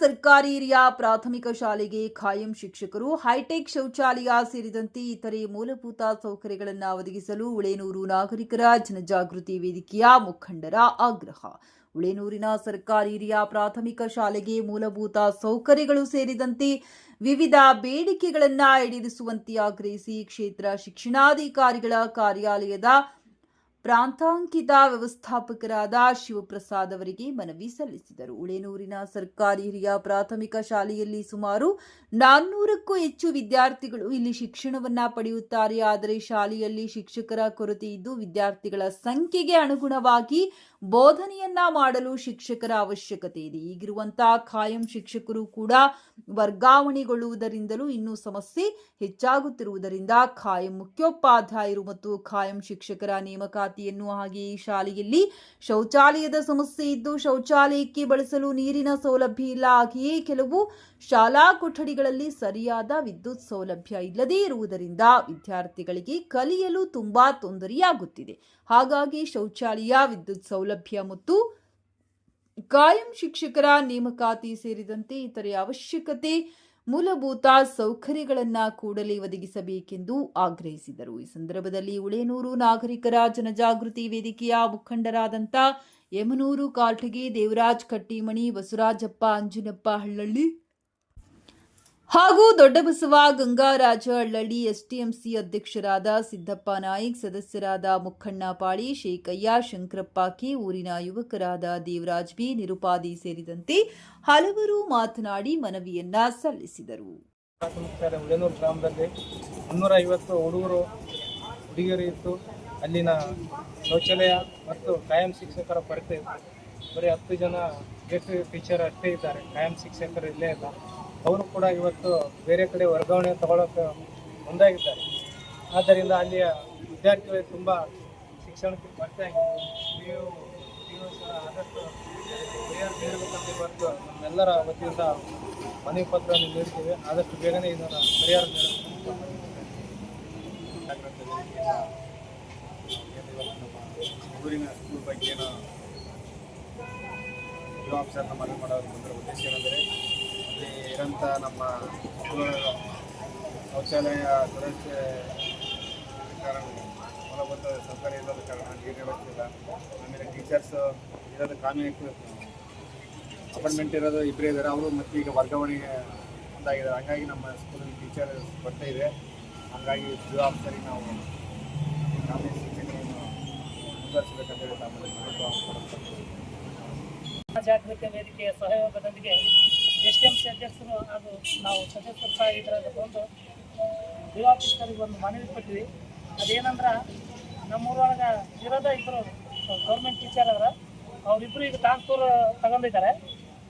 ಸರ್ಕಾರಿ ಹಿರಿಯ ಪ್ರಾಥಮಿಕ ಶಾಲೆಗೆ ಖಾಯಂ ಶಿಕ್ಷಕರು, ಹೈಟೆಕ್ ಶೌಚಾಲಯ ಸೇರಿದಂತೆ ಇತರೆ ಮೂಲಭೂತ ಸೌಕರ್ಯಗಳನ್ನು ಒದಗಿಸಲು ಉಳೇನೂರು ನಾಗರಿಕರ ಜನಜಾಗೃತಿ ವೇದಿಕೆಯ ಮುಖಂಡರ ಆಗ್ರಹ. ಉಳೇನೂರಿನ ಸರ್ಕಾರಿ ಹಿರಿಯ ಪ್ರಾಥಮಿಕ ಶಾಲೆಗೆ ಮೂಲಭೂತ ಸೌಕರ್ಯಗಳು ಸೇರಿದಂತೆ ವಿವಿಧ ಬೇಡಿಕೆಗಳನ್ನು ಈಡೇರಿಸುವಂತೆ ಆಗ್ರಹಿಸಿ ಕ್ಷೇತ್ರ ಶಿಕ್ಷಣಾಧಿಕಾರಿಗಳ ಕಾರ್ಯಾಲಯದ ಪ್ರಾಂತಾಂಕಿತ ವ್ಯವಸ್ಥಾಪಕರಾದ ಶಿವಪ್ರಸಾದ್ ಅವರಿಗೆ ಮನವಿ ಸಲ್ಲಿಸಿದರು. ಉಳೇನೂರಿನ ಸರ್ಕಾರಿ ಹಿರಿಯ ಪ್ರಾಥಮಿಕ ಶಾಲೆಯಲ್ಲಿ ಸುಮಾರು ನಾನ್ನೂರಕ್ಕೂ ಹೆಚ್ಚು ವಿದ್ಯಾರ್ಥಿಗಳು ಇಲ್ಲಿ ಶಿಕ್ಷಣವನ್ನ ಪಡೆಯುತ್ತಾರೆ. ಆದರೆ ಶಾಲೆಯಲ್ಲಿ ಶಿಕ್ಷಕರ ಕೊರತೆ ಇದ್ದು ವಿದ್ಯಾರ್ಥಿಗಳ ಸಂಖ್ಯೆಗೆ ಅನುಗುಣವಾಗಿ ಬೋಧನೆಯನ್ನ ಮಾಡಲು ಶಿಕ್ಷಕರ ಅವಶ್ಯಕತೆ ಇದೆ. ಈಗಿರುವಂತಹ ಖಾಯಂ ಶಿಕ್ಷಕರು ಕೂಡ ವರ್ಗಾವಣೆಗೊಳ್ಳುವುದರಿಂದಲೂ ಇನ್ನೂ ಸಮಸ್ಯೆ ಹೆಚ್ಚಾಗುತ್ತಿರುವುದರಿಂದ ಖಾಯಂ ಮುಖ್ಯೋಪಾಧ್ಯಾಯರು ಮತ್ತು ಖಾಯಂ ಶಿಕ್ಷಕರ ನೇಮಕಾತಿಯನ್ನು ಹಾಗೆ ಈ ಶಾಲೆಯಲ್ಲಿ ಶೌಚಾಲಯದ ಸಮಸ್ಯೆ ಇದ್ದು ಶೌಚಾಲಯಕ್ಕೆ ಬಳಸಲು ನೀರಿನ ಸೌಲಭ್ಯ ಇಲ್ಲ. ಹಾಗೆಯೇ ಕೆಲವು ಶಾಲಾ ಕೊಠಡಿಗಳಲ್ಲಿ ಸರಿಯಾದ ವಿದ್ಯುತ್ ಸೌಲಭ್ಯ ಇಲ್ಲದೇ ಇರುವುದರಿಂದ ವಿದ್ಯಾರ್ಥಿಗಳಿಗೆ ಕಲಿಯಲು ತುಂಬಾ ತೊಂದರೆಯಾಗುತ್ತಿದೆ. ಹಾಗಾಗಿ ಶೌಚಾಲಯ, ವಿದ್ಯುತ್ ಸೌಲಭ್ಯ ಮತ್ತು ಕಾಯಂ ಶಿಕ್ಷಕರ ನೇಮಕಾತಿ ಸೇರಿದಂತೆ ಇತರೆ ಅವಶ್ಯಕತೆ ಮೂಲಭೂತ ಸೌಕರ್ಯಗಳನ್ನ ಕೂಡಲೇ ಒದಗಿಸಬೇಕೆಂದು ಆಗ್ರಹಿಸಿದರು. ಈ ಸಂದರ್ಭದಲ್ಲಿ ಉಳೇನೂರು ನಾಗರಿಕರ ಜನಜಾಗೃತಿ ವೇದಿಕೆಯ ಮುಖಂಡರಾದಂಥ ಯಮನೂರು ಕಾಲ್ಟಗಿ ದೇವರಾಜ್ ಕಟ್ಟಿಮಣಿ, ಬಸವರಾಜಪ್ಪ ಅಂಜಿನಪ್ಪ ಹಳ್ಳಳ್ಳಿ ಹಾಗೂ ದೊಡ್ಡಬಸವ ಗಂಗಾರಾಜ ಅಳ್ಳಳ್ಳಿ ಎಸ್ಟಿಎಂಸಿ ಅಧ್ಯಕ್ಷರಾದ ಸಿದ್ದಪ್ಪ ನಾಯ್ಕ್, ಸದಸ್ಯರಾದ ಮುಖಣ್ಣ ಪಾಳಿ, ಶೇಖಯ್ಯ, ಶಂಕರಪ್ಪ ಕೆ, ಊರಿನ ಯುವಕರಾದ ದೇವರಾಜ್ ಬಿ, ನಿರುಪಾದಿ ಸೇರಿದಂತೆ ಹಲವರು ಮಾತನಾಡಿ ಮನವಿಯನ್ನ ಸಲ್ಲಿಸಿದರು. ಗ್ರಾಮದಲ್ಲಿ ಮುನ್ನೂರ ಐವತ್ತು ಹುಡುಗರು, ಹುಡುಗಿಯರು ಇತ್ತು ಅಲ್ಲಿನ ಶೌಚಾಲಯ ಮತ್ತು ಕಾಯಂ ಶಿಕ್ಷಕರ ಕೊರತೆ. ಬರೀ ಹತ್ತು ಜನ ಗೆಸ್ಟ್ ಟೀಚರ್ ಅಷ್ಟೇ ಇದ್ದಾರೆ. ಕಾಯಂ ಶಿಕ್ಷಕರು ಇಲ್ಲೇ ಇಲ್ಲ ಅವರು ಕೂಡ ಇವತ್ತು ಬೇರೆ ಕಡೆ ವರ್ಗಾವಣೆ ತಗೊಳ್ಳೋಕೆ ಮುಂದಾಗಿದ್ದಾರೆ. ಆದ್ದರಿಂದ ಅಲ್ಲಿಯ ವಿದ್ಯಾರ್ಥಿಗಳಿಗೆ ತುಂಬ ಶಿಕ್ಷಣಕ್ಕೆ ಕೊರತೆ ನೀವು ನೀವು ಸಹ ಆದಷ್ಟು ನೀಡಬೇಕಂತ ಇವತ್ತು ನಮ್ಮೆಲ್ಲರ ವತಿಯಿಂದ ಮನವಿ ಪತ್ರವನ್ನು ನೀಡ್ತೀವಿ. ಆದಷ್ಟು ಬೇಗನೆ ಇದನ್ನು ಪರಿಹಾರ ಊರಿನ ಸ್ಕೂಲ್ ಬಗ್ಗೆ ಏನೋ ಯುವ ಆಫೀಸರ್ನ ಮನವಿ ಬಂದಿರೋ ಉದ್ದೇಶ ಏನೆಂದರೆ ಇರೋಂಥ ನಮ್ಮ ಶೌಚಾಲಯ ಸುರಕ್ಷೆ ಕಾರಣ ಮೂಲಭೂತ ಸೌಕರ್ಯ ಇಲ್ಲದ ಕಾರಣ ನೀರಿನ ವ್ಯವಸ್ಥೆ ಇಲ್ಲ. ಆಮೇಲೆ ಟೀಚರ್ಸ್ ಇರೋದು ಕಾನೂನು ಅಪಾಯಿಂಟ್ಮೆಂಟ್ ಇರೋದು ಇಬ್ಬರೇ ಇದ್ದಾರೆ. ಅವರು ಮತ್ತೆ ಈಗ ವರ್ಗಾವಣೆಗೆ ಮುಂದಾಗಿದ್ದಾರೆ ಹಾಗಾಗಿ ನಮ್ಮ ಸ್ಕೂಲಲ್ಲಿ ಟೀಚರ್ ಕೊರತೆ ಇದೆ. ಹಾಗಾಗಿ ಜವಾಬ್ದಾರಿ ನಾವು ಕಾನೂನು ಶಿಕ್ಷಣೆಯನ್ನು ಮುಂದುವರಿಸಬೇಕಂತೇಳಿ ಕೊಡುತ್ತೇವೆ. ಜಾಗೃತಿ ವೇದಿಕೆಯ ಸಹಯೋಗದೊಂದಿಗೆ ಎಸ್ ಅಧ್ಯಕ್ಷರು ಹಾಗೂ ನಾವು ಸದಸ್ಯರು ಸಹ ಇದರಲ್ಲಿ ಬಂದು ಆಫೀಸರಿಗೆ ಒಂದು ಮನವಿ ಕೊಟ್ಟಿವಿ ಅದೇನಂದ್ರೆ ನಮ್ಮೂರೊಳಗೆ ಇರೋದ ಇಬ್ಬರು ಗೌರ್ಮೆಂಟ್ ಟೀಚರ್ ಅವರ ಅವರಿಬ್ಬರು ಈಗ ಟ್ರಾನ್ಸ್ಫರ್ ತಗೊಂಡಿದ್ದಾರೆ.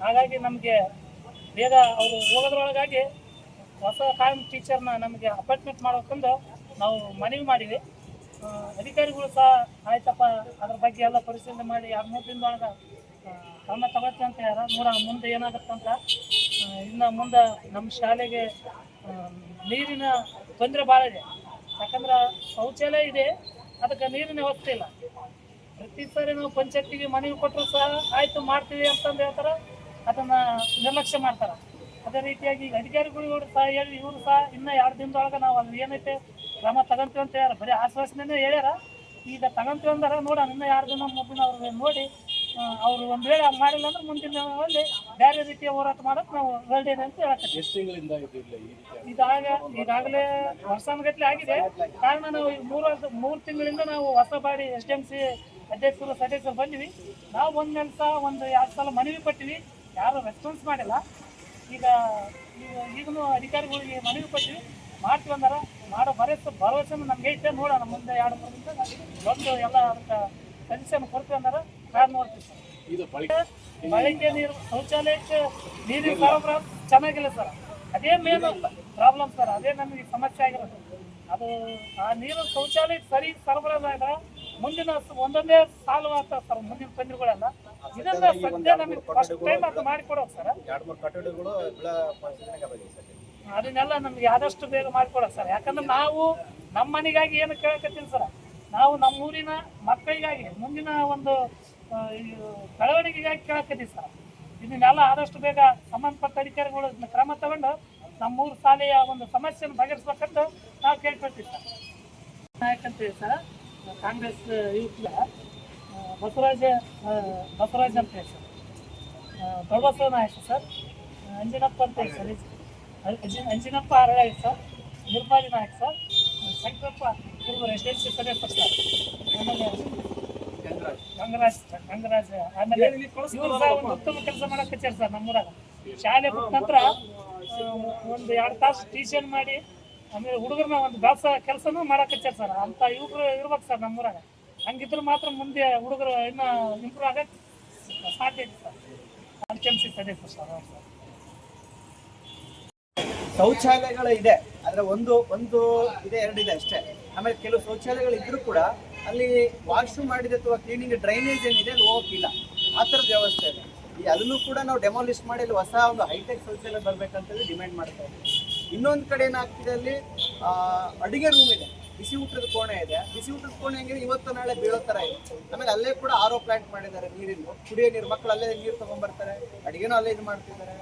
ಹಾಗಾಗಿ ನಮಗೆ ಬೇಗ ಅವರು ಹೋಗೋದ್ರೊಳಗಾಗಿ ಹೊಸ ಕಾಯಂ ಟೀಚರ್ನ ನಮಗೆ ಅಪಾಯಿಂಟ್ಮೆಂಟ್ ಮಾಡ್ಬೇಕಂದು ನಾವು ಮನವಿ ಮಾಡಿವಿ ಅಧಿಕಾರಿಗಳು ಸಹ, ಆಯ್ತಪ್ಪ, ಅದ್ರ ಬಗ್ಗೆ ಎಲ್ಲ ಪರಿಶೀಲನೆ ಮಾಡಿ ಎರಡು ಮೂರು ದಿನದೊಳಗೆ ಕ್ರಮ ಅಂತ ಯಾರ ನೋಡ ಮುಂದೆ ಏನಾಗುತ್ತಂತ ಇನ್ನು ಮುಂದೆ ನಮ್ಮ ಶಾಲೆಗೆ ನೀರಿನ ತೊಂದರೆ ಭಾಳ ಇದೆ. ಯಾಕಂದ್ರೆ ಶೌಚಾಲಯ ಇದೆ, ಅದಕ್ಕೆ ನೀರಿನ ವ್ಯವಸ್ಥೆ ಇಲ್ಲ. ಪ್ರತಿ ಸಾರಿ ನಾವು ಪಂಚಾಯತಿಗೆ ಮನವಿ ಕೊಟ್ಟರು ಸಹ ಆಯಿತು ಮಾಡ್ತೀವಿ ಅಂತಂದು ಹೇಳ್ತಾರೆ. ಅದನ್ನು ನಿರ್ಲಕ್ಷ್ಯ ಮಾಡ್ತಾರೆ. ಅದೇ ರೀತಿಯಾಗಿ ಈಗ ಅಧಿಕಾರಿಗಳು ಸಹ ಹೇಳಿ, ಇವರು ಸಹ ಇನ್ನೂ ಎರಡು ದಿನದೊಳಗೆ ನಾವು ಅಲ್ಲಿ ಏನೈತೆ ಕ್ರಮ ತಗೊಂತೀವಿ ಅಂತ ಹೇಳ್ಯಾರ. ಬರೀ ಆಶ್ವಾಸನೆ ಹೇಳ್ಯಾರ. ಈಗ ತಗೊಂತೀವಿ ಅಂದ್ರೆ, ನೋಡೋಣ, ಇನ್ನೂ ಎರಡು ದಿನ ಮೂರು ದಿನ ಅವ್ರಿಗೆ ನೋಡಿ. ಅವ್ರು ಒಂದು ವೇಳೆ ಮಾಡಿಲ್ಲ ಅಂದ್ರೆ ಮುಂದಿನ ದಿನಗಳಲ್ಲಿ ಬೇರೆ ರೀತಿಯ ಹೋರಾಟ ಮಾಡಕ್ ನಾವು ರೆಡಿ ಅಂತ ಹೇಳಕ್ಕೆ ಎಷ್ಟು ತಿಂಗಳಿಂದ ಇದಾಗ ಈಗಾಗಲೇ ವರ್ಷಾನುಗಟ್ಲೆ ಆಗಿದೆ. ಕಾರಣ ನಾವು ಈ ಮೂರು ವರ್ಷ ಮೂರು ತಿಂಗಳಿಂದ ನಾವು ಹೊಸ ಬಾರಿ ಎಸ್ ಡಿ ಎಂ ಸಿ ಅಧ್ಯಕ್ಷರು ಸದಸ್ಯರು ಬಂದಿವಿ. ನಾವು ಒಂದು ಒಂದು ಎರಡು ಸಲ ಮನವಿ ಕೊಟ್ಟಿವಿ. ಯಾರು ರೆಸ್ಪಾನ್ಸ್ ಮಾಡಿಲ್ಲ. ಈಗ ಈಗ- ಈಗಲೂ ಅಧಿಕಾರಿಗಳಿಗೆ ಮನವಿ ಕೊಟ್ಟಿವಿ. ಮಾಡ್ತೀವಿ ಅಂದಾರ. ಮಾಡೋ ಭರವಸೆ ಭರವಸೆ ನಮ್ಗೆ ಐತೆ. ನೋಡೋಣ ಮುಂದೆ ಎರಡು ಮೂರು ಬಂದು ಎಲ್ಲ ಅದಕ್ಕೆ ಸಜೆಷನ್ ಕೊಡ್ತೀವಿ ಅಂದಾರ. ನೋಡ್ತೀವಿ ಸರ್ ಇದು ಬಳಕೆ ನೀರು ಶೌಚಾಲಯಕ್ಕೆ ನೀರಿನ ಸರಬರಾಜು ಚೆನ್ನಾಗಿಲ್ಲ ಸರ್. ಅದೇ ಮೇನ್ ಪ್ರಾಬ್ಲಮ್ ಸರ್. ಅದೇ ನಮಗೆ ಸಮಸ್ಯೆ ಆಗಿರೋದು. ಅದು ಆ ನೀರು ಶೌಚಾಲಯ ಸರಿ ಸರಬರಾಜು ಆದ್ರೆ ಮುಂದಿನ ಒಂದೊಂದೇ ಸಾಲು ಅಂತ ಸರ್ ಮುಂದಿನ ತೊಂದರೆಗಳೆಲ್ಲ. ಇದನ್ನ ಸದ್ಯ ನಮಗೆ ಫಸ್ಟ್ ಟೈಮ್ ಅದು ಮಾಡಿಕೊಡೋದು ಸರ್. ಅದನ್ನೆಲ್ಲ ನಮ್ಗೆ ಆದಷ್ಟು ಬೇಗ ಮಾಡಿಕೊಡೋದು ಸರ್. ಯಾಕಂದ್ರೆ ನಾವು ನಮ್ಮ ಮನೆಗಾಗಿ ಏನು ಕೇಳಕತ್ತೀನಿ ಸರ್. ನಾವು ನಮ್ಮ ಊರಿನ ಮಕ್ಕಳಿಗಾಗಿ ಮುಂದಿನ ಒಂದು ಬೆಳವಣಿಗೆಗಾಗಿ ಕೇಳಕತ್ತೀವಿ ಸರ್. ಇದನ್ನೆಲ್ಲ ಆದಷ್ಟು ಬೇಗ ಸಂಬಂಧಪಟ್ಟ ಅಧಿಕಾರಿಗಳು ಇದನ್ನ ಕ್ರಮ ತಗೊಂಡು ನಮ್ಮೂರು ಶಾಲೆಯ ಒಂದು ಸಮಸ್ಯೆಯನ್ನು ಬಗೆಹರಿಸ್ಬೇಕಂತ ನಾವು ಕೇಳ್ಕೊಳ್ತೀವಿ ಸರ್. ನಾಯಕ್ ಅಂತ ಹೇಳಿ sir. Congress youth Basavaraja Basavaraj ಅಂತ ಹೇಳಿ ಸರ್. ದೊಡ್ಡಬಸವ ನಾಯಕ ಸರ್. ಅಂಜಿನಪ್ಪ ಅಂತ ಹೇಳಿ ಸರ್. ಅಂಜಿ- Anjinappa Arale sir. Nirmali Nayak sir. Shankarappa S residency ಸದಸ್ಯ ಸರ್. ಆಮೇಲೆ ಗಂಗರಾಜ್ ಸರ್, ಗಂಗರಾಜ್ ಆಮೇಲೆ ಇವ್ರು ಸಹ ಒಂದು ಉತ್ತಮ ಕೆಲಸ ಮಾಡಕ್ಕೆ ಹಚ್ಚಾರ ಸರ್ ನಮ್ಮೂರಾಗ. ಶಾಲೆ ಬಿಟ್ಟ ನಂತರ ಒಂದು ಎರಡು ತಾಸು ಟ್ಯೂಷನ್ ಮಾಡಿ ಆಮೇಲೆ ಹುಡುಗರನ್ನ ಒಂದು ದಾಸ ಕೆಲಸನೂ ಮಾಡಕ್ಕೆ ಹಚ್ಚಾರ ಸರ್. ಅಂತ ಯುವಕರು ಇರ್ಬೇಕು ಸರ್ ನಮ್ಮೂರಾಗ. ಹಂಗಿದ್ರೆ ಮಾತ್ರ ಮುಂದೆ ಹುಡುಗರು ಇನ್ನ ಇಂಪ್ರೂವ್ ಆಗಕ್ಕೆ ಸಾಧ್ಯ ಇದೆ ಸರ್. ಅದಕ್ಕೆ ಸರ್ ಶೌಚಾಲಯಗಳು ಇದೆ. ಆದ್ರೆ ಒಂದು ಒಂದು ಇದೆ ಎರಡಿದೆ ಅಷ್ಟೇ. ಆಮೇಲೆ ಕೆಲವು ಶೌಚಾಲಯಗಳು ಇದ್ರೂ ಕೂಡ ಅಲ್ಲಿ ವಾಶ್ರೂಮ್ ಮಾಡಿದ ಅಥವಾ ಕ್ಲೀನಿಂಗ್ ಡ್ರೈನೇಜ್ ಏನಿದೆ ಅಲ್ಲಿ ಹೋಗಿಲ್ಲ ಆ ಥರದ ವ್ಯವಸ್ಥೆ ಇದೆ. ಈ ಅದನ್ನು ಕೂಡ ನಾವು ಡೆಮಾಲಿಷ್ ಮಾಡಿ ಅಲ್ಲಿ ಹೊಸ ಒಂದು ಹೈಟೆಕ್ ಶೌಚಾಲಯ ಬರಬೇಕಂತೇಳಿ ಡಿಮ್ಯಾಂಡ್ ಮಾಡ್ತಾ ಇದ್ದೀವಿ. ಇನ್ನೊಂದು ಕಡೆ ಏನಾಗ್ತಿದೆ ಅಲ್ಲಿ ಅಡುಗೆ ರೂಮ್ ಇದೆ. ಬಿಸಿ ಊಟದ ಕೋಣೆ ಇದೆ. ಬಿಸಿ ಊಟದ ಕೋಣೆ ಹೆಂಗಿದೆ? ಇವತ್ತು ನಾಳೆ ಬೀಳೋ ಥರ ಇದೆ. ಆಮೇಲೆ ಅಲ್ಲೇ ಕೂಡ ಆರೋ ಪ್ಲಾಂಟ್ ಮಾಡಿದ್ದಾರೆ ನೀರಿಂದು ಕುಡಿಯೋ ನೀರು ಮಕ್ಕಳು ಅಲ್ಲೇ ನೀರು ತೊಗೊಂಡ್ಬರ್ತಾರೆ. ಅಡುಗೆನೂ ಅಲ್ಲೇ ಇದು ಮಾಡ್ತಿದ್ದಾರೆ.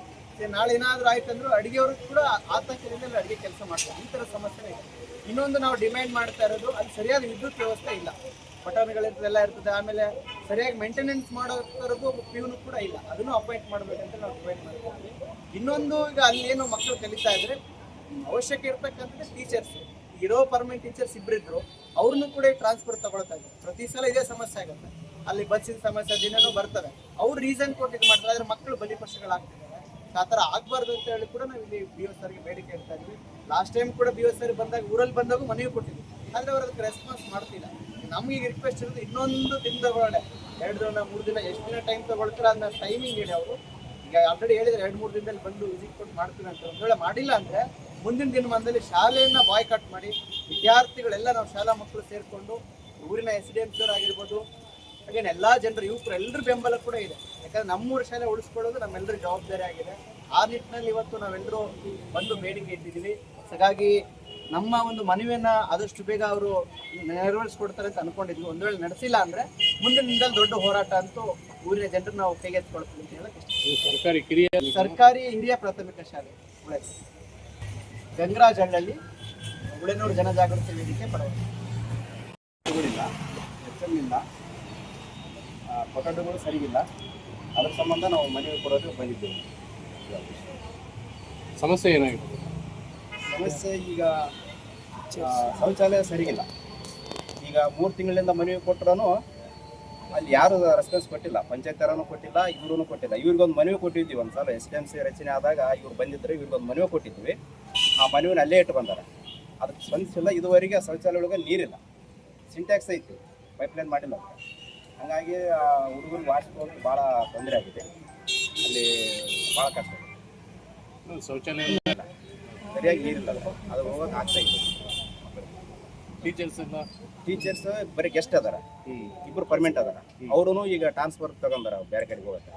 ನಾಳೆ ಏನಾದರೂ ಆಯ್ತಂದ್ರೂ ಅಡುಗೆಯವರು ಕೂಡ ಆತಂಕದಿಂದ ಅಡಿಗೆ ಕೆಲಸ ಮಾಡ್ತಾರೆ. ಈ ಥರ ಸಮಸ್ಯೆ ಇದೆ. ಇನ್ನೊಂದು ನಾವು ಡಿಮ್ಯಾಂಡ್ ಮಾಡ್ತಾ ಇರೋದು, ಅಲ್ಲಿ ಸರಿಯಾದ ವಿದ್ಯುತ್ ವ್ಯವಸ್ಥೆ ಇಲ್ಲ. ಪಟಾಣಿಗಳಿರ್ತದೆಲ್ಲ ಇರ್ತದೆ, ಆಮೇಲೆ ಸರಿಯಾಗಿ ಮೇಂಟೆನೆನ್ಸ್ ಮಾಡೋ ಪ್ಯೂನು ಕೂಡ ಇಲ್ಲ. ಅದನ್ನು ಅಪಾಯಿಂಟ್ ಮಾಡಬೇಕಂತ ನಾವು ಡಿಮ್ಯಾಂಡ್ ಮಾಡ್ತೀವಿ ಇನ್ನೊಂದು ಈಗ ಅಲ್ಲಿ ಏನು ಮಕ್ಕಳು ಕಲಿತಾ ಇದ್ರೆ, ಅವಶ್ಯಕ ಇರ್ತಕ್ಕಂಥದ್ದು ಟೀಚರ್ಸ್ ಇರೋ ಪರ್ಮನೆಂಟ್ ಟೀಚರ್ಸ್ ಇಬ್ಬರಿದ್ರು ಅವ್ರನ್ನೂ ಕೂಡ ಟ್ರಾನ್ಸ್ಫರ್ ತಗೊಳ್ತಾ ಪ್ರತಿ ಸಲ ಇದೇ ಸಮಸ್ಯೆ ಆಗುತ್ತೆ. ಅಲ್ಲಿ ಬಸ್ಸಿನ ಸಮಸ್ಯೆ, ದಿನನೂ ಬರ್ತವೆ ಅವ್ರು ರೀಸನ್ ಕೊಟ್ಟು ಇದು ಮಾಡ್ತಾರೆ, ಆದರೆ ಮಕ್ಕಳು ಬಲಿಪಶುಗಳಾಗ್ತಿದ್ದಾರೆ ಆ ಥರ ಆಗಬಾರ್ದು ಅಂತ ಹೇಳಿ ಕೂಡ ನಾವು ಇಲ್ಲಿ ಬಿ ಎಸ್ ಸರ್ಗೆ ಬೇಡಿಕೆ ಇಡ್ತಾ ಇದ್ವಿ ಲಾಸ್ಟ್ ಟೈಮ್ ಕೂಡ ಬಿ ಎಸ್ ಆರ್ ಬಂದಾಗ, ಊರಲ್ಲಿ ಬಂದಾಗ ಮನೆಗೆ ಕೊಟ್ಟಿದ್ವಿ ಆದರೆ ಅವ್ರು ಅದಕ್ಕೆ ರೆಸ್ಪಾನ್ಸ್ ಮಾಡ್ತಿಲ್ಲ. ನಮಗೆ ರಿಕ್ವೆಸ್ಟ್ ಇರೋದು ಇನ್ನೊಂದು ದಿನದ ಒಳಗಡೆ. ಎರಡು ದಿನ, ಮೂರು ದಿನ, ಎಷ್ಟು ದಿನ ಟೈಮ್ ತಗೊಳ್ತಾರೆ ಅದನ್ನ ಟೈಮಿಂಗ್ ಹೇಳಿ ಅವರು. ಈಗ ಆಲ್ರೆಡಿ ಹೇಳಿದ್ರೆ ಎರಡು, ಮೂರು ದಿನದಲ್ಲಿ ಬಂದು ವಿಸಿಟ್ ಕೊಟ್ಟು ಮಾಡ್ತೀವಿ ಅಂತ ಒಂದು ವೇಳೆ ಮಾಡಿಲ್ಲ ಅಂದರೆ, ಮುಂದಿನ ದಿನಮಾನದಲ್ಲಿ ಶಾಲೆಯನ್ನ ಬಾಯ್ಕಾಟ್ ಮಾಡಿ, ವಿದ್ಯಾರ್ಥಿಗಳೆಲ್ಲ ನಾವು ಶಾಲಾ ಮಕ್ಕಳು ಸೇರಿಕೊಂಡು, ಊರಿನ ಎಸ್ ಡಿ ಎಂ ಆಗಿರ್ಬೋದು ಹಾಗೇನು ಎಲ್ಲ ಜನರು, ಯುವಕರು ಎಲ್ಲರ ಬೆಂಬಲ ಕೂಡ ಇದೆ. ಯಾಕಂದ್ರೆ ನಮ್ಮೂರ ಶಾಲೆ ಉಳಿಸ್ಕೊಳ್ಳೋದು ನಮ್ಮೆಲ್ಲರ ಜವಾಬ್ದಾರಿ ಆಗಿದೆ. ಆ ನಿಟ್ಟಿನಲ್ಲಿ ಇವತ್ತು ನಾವೆಲ್ಲರೂ ಬಂದು ಬೇಡಿಕೆ ಇಟ್ಟಿದ್ದೀವಿ. ಹಾಗಾಗಿ ನಮ್ಮ ಒಂದು ಮನವಿಯನ್ನ ಆದಷ್ಟು ಬೇಗ ಅವರು ನೆರವೇರಿಸ್ಕೊಡ್ತಾರೆ ಅಂತ ಅನ್ಕೊಂಡಿದ್ವಿ. ಒಂದು ವೇಳೆ ನಡೆಸಿಲ್ಲ ಅಂದ್ರೆ ಮುಂದಿನಿಂದ ದಿನದಲ್ಲಿ ದೊಡ್ಡ ಹೋರಾಟ ಅಂತೂ ಊರಿನ ಜನರು ನಾವು ಕೈಗೆತ್ತಿಕೊಳ್ತೀವಿ ಅಂತ ಹೇಳಕ್ ಸರ್ಕಾರಿ ಕಿರಿಯ ಸರ್ಕಾರಿ ಹಿರಿಯ ಪ್ರಾಥಮಿಕ ಶಾಲೆ ಉಳೆ ಗಂಗರಾಜ್ ಹಳ್ಳಲ್ಲಿ ಉಳೆನೂರು ಜನಜಾಗೃತಿ ವೇದಿಕೆ ಪರವಾಗಿ ಇಲ್ಲ ಎಚ್ ಎಂ ಇಲ್ಲ ಆ, ಕೊಠಡಿಗಳು ಸರಿಗಿಲ್ಲ. ಅದ್ರ ಸಂಬಂಧ ನಾವು ಮನವಿ ಕೊಡೋದು ಬಂದಿದ್ದೇವೆ. ಸಮಸ್ಯೆ ಏನಾಗಿದೆ? ಸಮಸ್ಯೆ ಈಗ ಶೌಚಾಲಯ ಸರಿಗಿಲ್ಲ. ಈಗ ಮೂರು ತಿಂಗಳಿಂದ ಮನವಿ ಕೊಟ್ಟರೂ ಅಲ್ಲಿ ಯಾರು ರೆಸ್ಪಾನ್ಸ್ ಕೊಟ್ಟಿಲ್ಲ. ಪಂಚಾಯತ್ ಕೊಟ್ಟಿಲ್ಲ ಇವ್ರೂ ಕೊಟ್ಟಿಲ್ಲ. ಇವ್ರಿಗೊಂದು ಮನವಿ ಕೊಟ್ಟಿದ್ವಿ ಒಂದು ಸಲ, ಎಸ್ ಡಿ ಎಂ ಸಿ ರಚನೆ ಆದಾಗ ಇವ್ರು ಬಂದಿದ್ರು, ಇವ್ರಿಗೊಂದು ಮನವಿ ಕೊಟ್ಟಿದ್ವಿ. ಆ ಮನವಿನ ಅಲ್ಲೇ ಇಟ್ಟು ಬಂದಾರೆ. ಅದಕ್ಕೆ ಸ್ಪಂದಿಸಿಲ್ಲ ಇದುವರೆಗೆ ಶೌಚಾಲಯ ಒಳಗೆ ನೀರಿಲ್ಲ. ಸಿಂಟ್ಯಾಕ್ಸ್ ಐತಿ, ಪೈಪ್ಲೈನ್ ಮಾಡಿಲ್ಲ. ಹಾಗಾಗಿ, ಆ, ಹುಡುಗರು ವಾಸಿಸೋದು ಭಾಳ ತೊಂದರೆ ಆಗಿದೆ. ಅಲ್ಲಿ ಭಾಳ ಕಷ್ಟ. ಶೌಚಾಲಯ ಸರಿಯಾಗಿ ನೀರಿಲ್ಲ ಅದು. ಹೋಗೋಕೆ ಆಗ್ತಾ ಇತ್ತು ಟೀಚರ್ಸ್ ಎಲ್ಲ ಟೀಚರ್ಸ್ ಬರೀ ಗೆಸ್ಟ್ ಅದಾರ. ಇಬ್ಬರು ಪರ್ಮನೆಂಟ್ ಅದಾರ. ಅವರು ಈಗ ಟ್ರಾನ್ಸ್ಫರ್ ತಗೊಂಡಾರ ಬೇರೆ ಕಡೆಗೆ ಹೋಗಕ್ಕೆ.